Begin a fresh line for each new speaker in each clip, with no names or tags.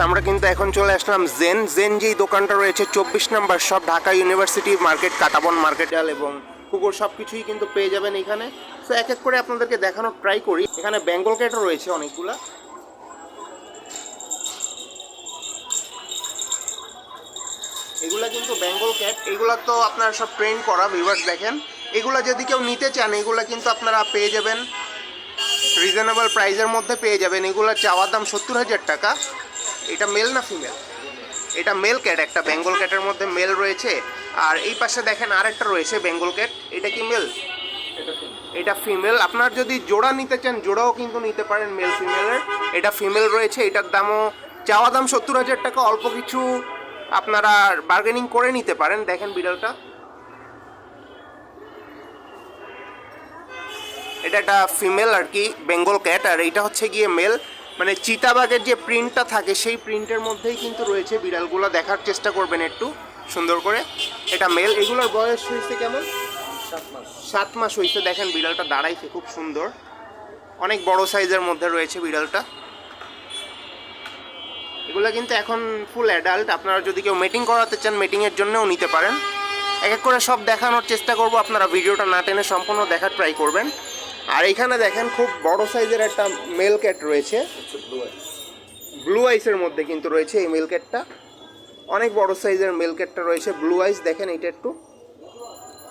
আমরা কিন্তু এখন চলে আসলাম জেন জেন যেই দোকানটা রয়েছে, চব্বিশ নাম্বার সব Dhaka university market Katabon market ডাল এবং কুকুর সব কিছুই কিন্তু পেয়ে যাবেন এখানে। তো এক এক করে আপনাদেরকে দেখানোর ট্রাই করি। এখানে বেঙ্গল ক্যাটও রয়েছে অনেকগুলা। এগুলা কিন্তু বেঙ্গল ক্যাট এগুলা তো আপনারা সব ট্রেন করা ভিউয়ার্স দেখেন। এগুলা যদি কেউ নিতে চান, এগুলা কিন্তু আপনারা পেয়ে যাবেন। রিজনেবল প্রাইসের মধ্যে পেয়ে যাবেন। এগুলোর চাওয়ার দাম সত্তর হাজার টাকা। এটা মেল না ফিমেল এটা মেল ক্যাট একটা বেঙ্গল ক্যাটের মধ্যে মেল রয়েছে। আর এই পাশে দেখেন আরেকটা রয়েছে বেঙ্গল ক্যাট এটা কি মেল এটা ফিমেল আপনার যদি জোড়া নিতে চান, জোড়াও কিন্তু নিতে পারেন মেল ফিমেলের এটা ফিমেল রয়েছে, এটার দামও চাওয়া দাম সত্তর হাজার টাকা, অল্প কিছু আপনারা বার্গেনিং করে নিতে পারেন। দেখেন বিড়ালটা। এটা একটা ফিমেল আর কি বেঙ্গল ক্যাট আর এইটা হচ্ছে গিয়ে মেল মানে চিতাবাগের যে প্রিন্টটা থাকে সেই প্রিন্টের মধ্যেই কিন্তু রয়েছে বিড়ালগুলো। দেখার চেষ্টা করবেন একটু সুন্দর করে। এটা মেল এগুলোর বয়স হয়েছে কেমন? সাত মাস। হয়েছে। দেখেন বিড়ালটা দাঁড়াইছে খুব সুন্দর। অনেক বড় সাইজের মধ্যে রয়েছে বিড়ালটা। এগুলো কিন্তু এখন ফুল অ্যাডাল্ট আপনারা যদি কেউ মিটিং করাতে চান মিটিংয়ের জন্যও নিতে পারেন। এক এক করে সব দেখানোর চেষ্টা করব। আপনারা ভিডিওটা না টেনে সম্পূর্ণ দেখার ট্রাই করবেন। আর এখানে দেখেন খুব বড় সাইজের একটা মেল ক্যাট রয়েছে। ব্লু আইসের মধ্যে কিন্তু রয়েছে এই মেল ক্যাটটা অনেক বড় সাইজের মেল ক্যাটটা রয়েছে। ব্লু আইস দেখেন এটা একটু।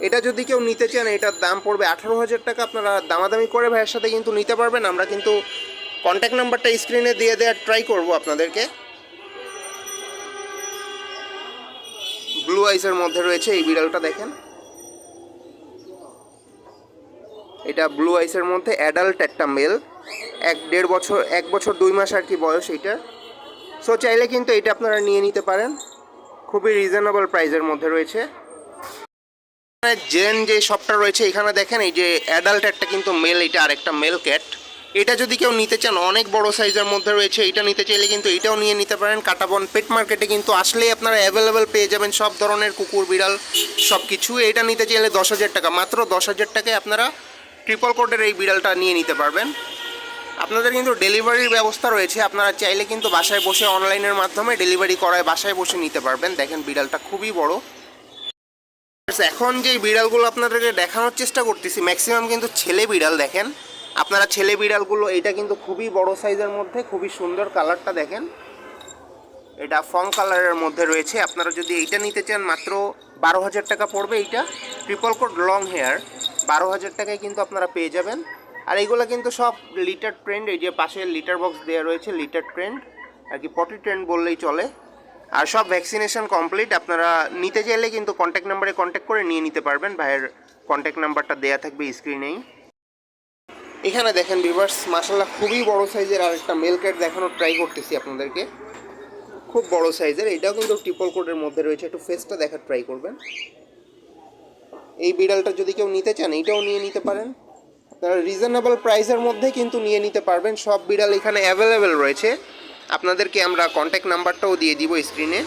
এটা যদি কেউ নিতে চান, এটার দাম পড়বে আঠারো হাজার টাকা। আপনারা দামাদামি করে ভাইয়ের সাথে কিন্তু নিতে পারবেন। আমরা কিন্তু কন্ট্যাক্ট নাম্বারটা স্ক্রিনে দিয়ে দেওয়ার ট্রাই করব আপনাদেরকে। ব্লু আইসের মধ্যে রয়েছে এই বিড়ালটা, দেখেন। এটা ব্লু আইসের মধ্যে অ্যাডাল্ট একটা মেল এক দেড় বছর, এক বছর দুই মাস আর কি বয়স এইটার। সো চাইলে কিন্তু এটা আপনারা নিয়ে নিতে পারেন। খুবই রিজনেবল প্রাইসের মধ্যে রয়েছে। জেন যে শপটা রয়েছে এখানে দেখেন, এই যে অ্যাডাল্ট একটা কিন্তু মেল এটা আরেকটা মেল ক্যাট এটা যদি কেউ নিতে চান, অনেক বড় সাইজের মধ্যে রয়েছে এটা নিতে চাইলে কিন্তু এটাও নিয়ে নিতে পারেন। কাটাবন পেট মার্কেটে কিন্তু আসলেই আপনারা অ্যাভেলেবেল পেয়ে যাবেন সব ধরনের কুকুর, বিড়াল সব কিছু এটা নিতে চাইলে দশ হাজার টাকা, মাত্র দশ হাজার টাকায় আপনারা ট্রিপল কোডের এই বিড়ালটা নিয়ে নিতে পারবেন। আপনাদের কিন্তু ডেলিভারির ব্যবস্থা রয়েছে। আপনারা চাইলে কিন্তু বাসায় বসে অনলাইনের মাধ্যমে ডেলিভারি করায় বাসায় বসে নিতে পারবেন। দেখেন বিড়ালটা খুবই বড়। এখন যে বিড়ালগুলো আপনাদেরকে দেখানোর চেষ্টা করতেছি ম্যাক্সিমাম কিন্তু ছেলে বিড়াল দেখেন। আপনারা ছেলে বিড়ালগুলো, এটা কিন্তু খুবই বড় সাইজের মধ্যে, খুবই সুন্দর কালারটা দেখেন। এটা ফং কালারের মধ্যে রয়েছে। আপনারা যদি এইটা নিতে চান, মাত্র বারো হাজার টাকা পড়বে এইটা। ট্রিপল কোড লং হেয়ার বারো হাজার টাকায় কিন্তু আপনারা পেয়ে যাবেন। আর এইগুলো কিন্তু সব লিটার ট্রেন্ড এই যে পাশে লিটার বক্স দেওয়া রয়েছে, লিটার ট্রেন্ড আর কি পটি ট্রেন্ড বললেই চলে। আর সব ভ্যাকসিনেশন কমপ্লিট আপনারা নিতে চাইলে কিন্তু কন্ট্যাক্ট নাম্বারে কন্ট্যাক্ট করে নিয়ে নিতে পারবেন। ভাইয়ের কন্ট্যাক্ট নাম্বারটা দেওয়া থাকবে স্ক্রিনেই এখানে দেখেন বিভার্স মাসাল্লাহ খুবই বড় সাইজের আরেকটা মেল ক্যাট দেখানোর ট্রাই করতেছি আপনাদেরকে। খুব বড় সাইজের এটাও কিন্তু ট্রিপল কোডের মধ্যে রয়েছে, একটু ফেসটা দেখার ট্রাই করবেন। এই বিড়ালটা যদি কেউ নিতে চান, এইটাও নিয়ে নিতে পারেন। আপনারা রিজনেবল প্রাইসের মধ্যে কিন্তু নিয়ে নিতে পারবেন। সব বিড়াল এখানে অ্যাভেলেবেল রয়েছে। আপনাদেরকে আমরা কন্ট্যাক্ট নাম্বারটাও দিয়ে দিব স্ক্রিনে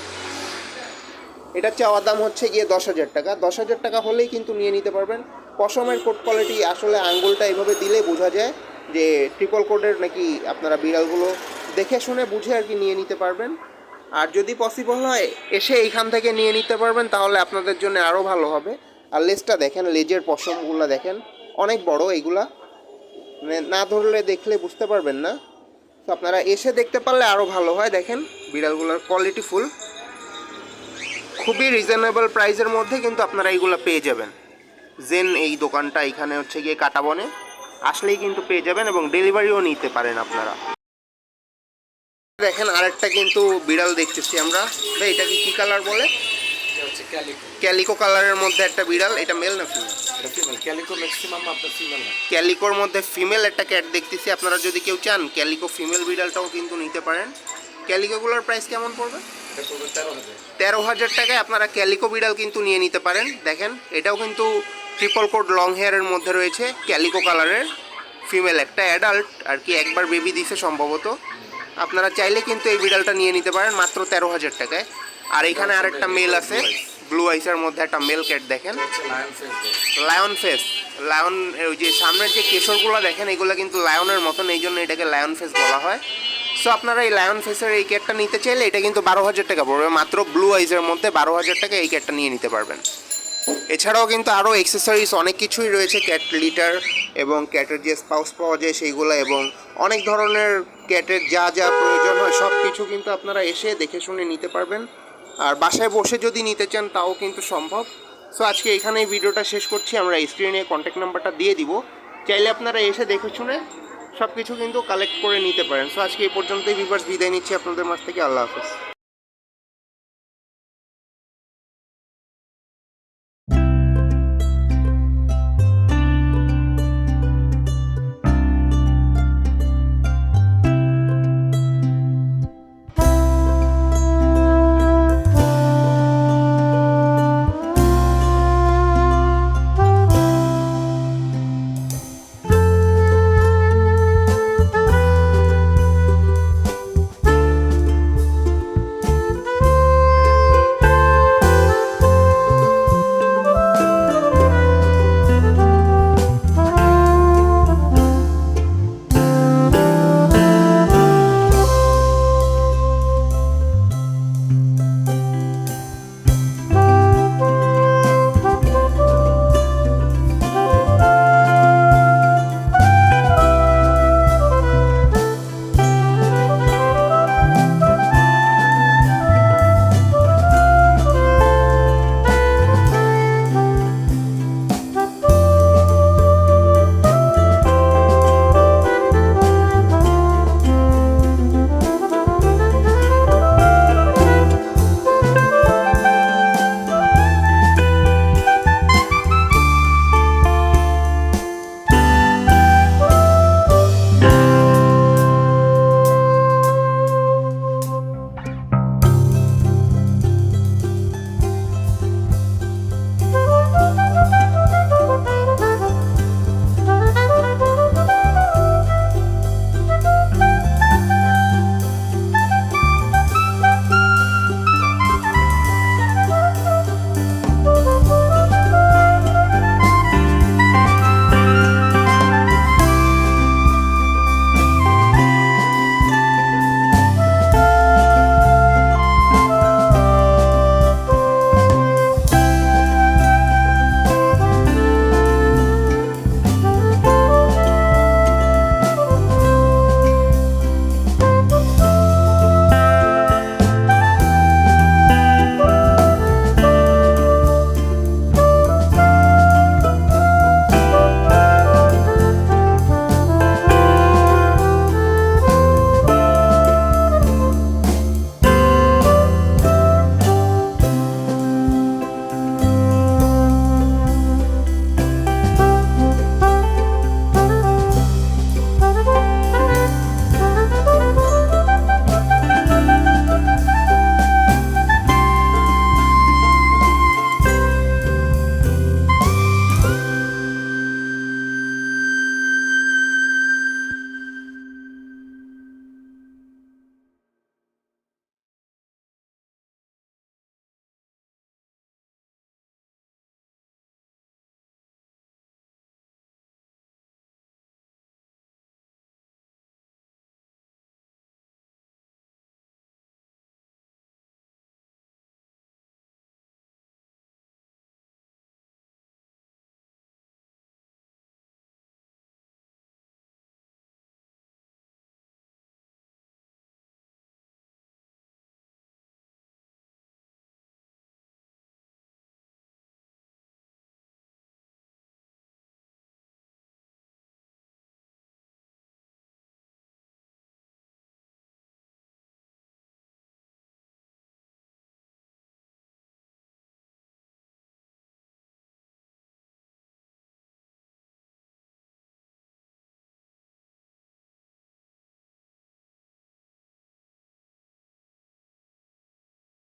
এটা চাওয়া দাম হচ্ছে গিয়ে দশ হাজার টাকা। দশ হাজার টাকা হলেই কিন্তু নিয়ে নিতে পারবেন। পশমের কোড কোয়ালিটি আসলে আঙ্গুলটা এভাবে দিলে বোঝা যায় যে ট্রিপল কোডের নাকি আপনারা বিড়ালগুলো দেখে শুনে বুঝে আর কি নিয়ে নিতে পারবেন। আর যদি পসিবল হয়, এসে এইখান থেকে নিয়ে নিতে পারবেন, তাহলে আপনাদের জন্য আরও ভালো হবে। আর লেজটা দেখেন, লেজের পশমগুলো দেখেন, অনেক বড় এইগুলা মানে না ধরলে দেখলে বুঝতে পারবেন না। তো আপনারা এসে দেখতে পারলে আরও ভালো হয়, দেখেন, বিড়ালগুলোর কোয়ালিটি ফুল খুবই রিজনেবল প্রাইসের মধ্যে কিন্তু আপনারা এইগুলো পেয়ে যাবেন। জেন এই দোকানটা এখানে হচ্ছে গিয়ে কাটাবনে। আসলেই কিন্তু পেয়ে যাবেন এবং ডেলিভারিও নিতে পারেন আপনারা। দেখেন, আরেকটা কিন্তু বিড়াল দেখতেছি আমরা। এটা কি কি কালার বলে?
হচ্ছে ক্যালিকো
ক্যালিকো কালারের মধ্যে একটা বিড়াল এটা মেল না ফিমেল
এটা ফিমেল ক্যালিকো ম্যাক্সিমাম আপনার ফিমেল হয়
ক্যালিকোর মধ্যে ফিমেল একটা ক্যাট দেখতেছি আপনারা যদি কেউ চান ক্যালিকো ফিমেল বিড়ালটাও কিন্তু নিতে পারেন। ক্যালিকোগুলোর প্রাইস কেমন পড়বে?
তেরো হাজার।
টাকায় আপনারা ক্যালিকো বিড়াল কিন্তু নিয়ে নিতে পারেন। দেখেন এটাও কিন্তু ট্রিপল কোড লং হেয়ারের মধ্যে রয়েছে ক্যালিকো কালারের ফিমেল একটা অ্যাডাল্ট আর কি একবার বেবি দিছে সম্ভবত। আপনারা চাইলে কিন্তু এই বিড়ালটা নিয়ে নিতে পারেন মাত্র তেরো হাজার টাকায়। আর এখানে আরেকটা মেল আছে ব্লু আইসের মধ্যে একটা মেল ক্যাট দেখেন।
লায়ন ফেস
লায়ন ওই যে সামনের যে কেশরগুলো দেখেন, এগুলো কিন্তু লায়নের মতন, এই জন্য এটাকে লায়ন ফেস বলা হয়। সো আপনারা এই লায়ন ফেসের এই ক্যাটটা নিতে চাইলে এটা কিন্তু বারো হাজার টাকা পড়বে, মাত্র ব্লু আইজের মধ্যে বারো হাজার টাকা এই ক্যাটটা নিয়ে নিতে পারবেন। এছাড়াও কিন্তু আরও এক্সেসরিজ অনেক কিছুই রয়েছে ক্যাট লিটার এবং ক্যাটের যে স্পাউস পাওয়া যায় সেইগুলো এবং অনেক ধরনের ক্যাটের যা যা প্রয়োজন হয় সব কিছু কিন্তু আপনারা এসে দেখে শুনে নিতে পারবেন। আর বাসায় বসে যদি নিতে চান, তাও কিন্তু সম্ভব। সো আজকে এখানে ভিডিওটা শেষ করছি। আমরা স্ক্রিনে কন্ট্যাক্ট নাম্বারটা দিয়ে দিব। চাইলে আপনারা এসে দেখে শুনে সব কিছু কিন্তু কালেক্ট করে নিতে পারেন। সো আজকে এই পর্যন্তই। ভিভার্স বিদায় নিচ্ছি আপনাদের মাছ থেকে। আল্লাহ হাফেজ।